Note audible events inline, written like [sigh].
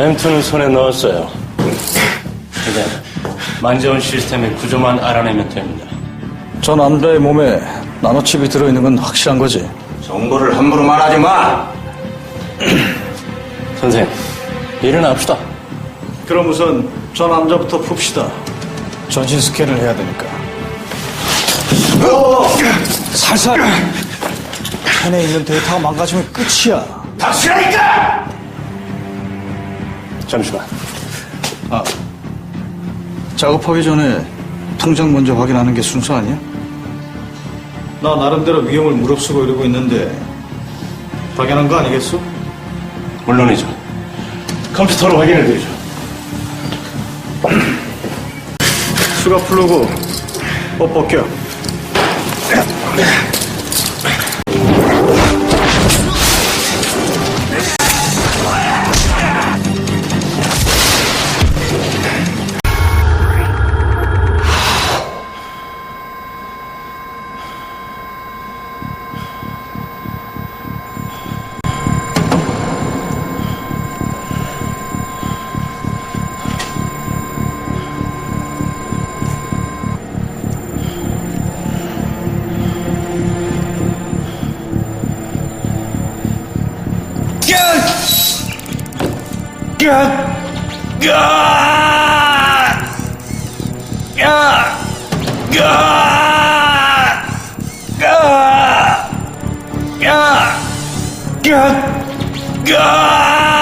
M2는 손에 넣었어요. 이제 만재원 시스템의 구조만 알아내면 됩니다. 저 남자의 몸에 나노칩이 들어있는 건 확실한 거지. 정보를 함부로 말하지 마. [clears throat] 선생, 일어납시다. 그럼 우선 저 남자부터 풉시다. 전신 스캔을 해야 되니까. 살살. 펜에 있는 데이터가 망가지면 끝이야. 닥치라니까! 잠시만. 작업하기 전에 통장 먼저 확인하는 게 순서 아니야? 나 나름대로 위험을 무릅쓰고 이러고 있는데 당연한 거 아니겠어? 물론이죠. 컴퓨터로 확인해 드리죠. 수가 풀르고 옷 벗겨. 야! 야!